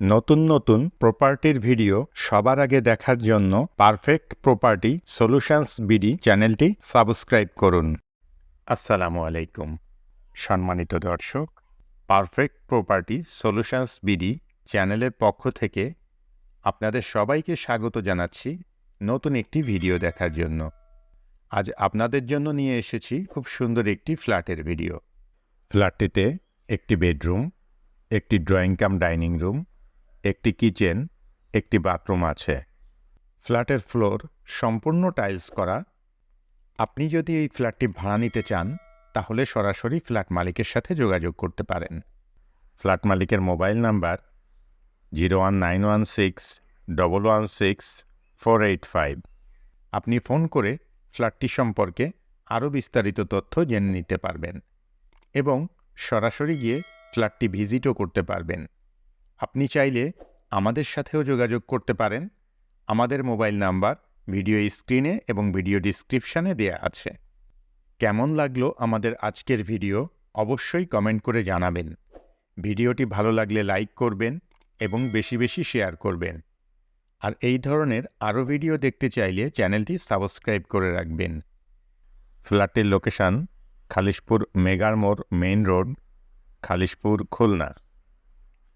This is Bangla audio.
নতুন নতুন প্রপার্টির ভিডিও সবার আগে দেখার জন্য পারফেক্ট প্রপার্টি সলিউশনস বিডি চ্যানেলটি সাবস্ক্রাইব করুন। আসসালামু আলাইকুম। সম্মানিত দর্শক পারফেক্ট প্রপার্টি সলিউশনস বিডি চ্যানেলের পক্ষ থেকে আপনাদের সবাইকে স্বাগত জানাচ্ছি নতুন একটি ভিডিও দেখার জন্য। আজ আপনাদের জন্য নিয়ে এসেছি খুব সুন্দর একটি ফ্ল্যাটের ভিডিও ফ্ল্যাটটিতে একটি বেডরুম একটি ড্রয়িং কাম ডাইনিং রুম একটি কিচেন, একটি বাথরুম আছে। ফ্ল্যাটের ফ্লোর সম্পূর্ণ টাইলস করা। আপনি যদি এই ফ্ল্যাটটি ভাড়া নিতে চান, তাহলে সরাসরি ফ্ল্যাট মালিকের সাথে যোগাযোগ করতে পারেন। ফ্ল্যাট মালিকের mobile number zero one nine one six double one six four eight five. আপনি ফোন করে ফ্ল্যাটটি সম্পর্কে আরও বিস্তারিত তথ্য জেনে নিতে পারবেন এবং সরাসরি গিয়ে ফ্ল্যাটটি ভিজিটও করতে পারবেন। আপনি চাইলে আমাদের সাথেও যোগাযোগ করতে পারেন। আমাদের মোবাইল নাম্বার ভিডিও স্ক্রিনে এবং ভিডিও ডিসক্রিপশানে দেয়া আছে। কেমন লাগল আমাদের আজকের ভিডিও অবশ্যই কমেন্ট করে জানাবেন। ভিডিওটি ভালো লাগলে লাইক করবেন এবং বেশি বেশি শেয়ার করবেন। আর এই ধরনের আরও ভিডিও দেখতে চাইলে চ্যানেলটি সাবস্ক্রাইব করে রাখবেন। ফ্ল্যাটের লোকেশান খালিশপুর মেগার মোড় মেইন রোড, খালিশপুর খুলনা।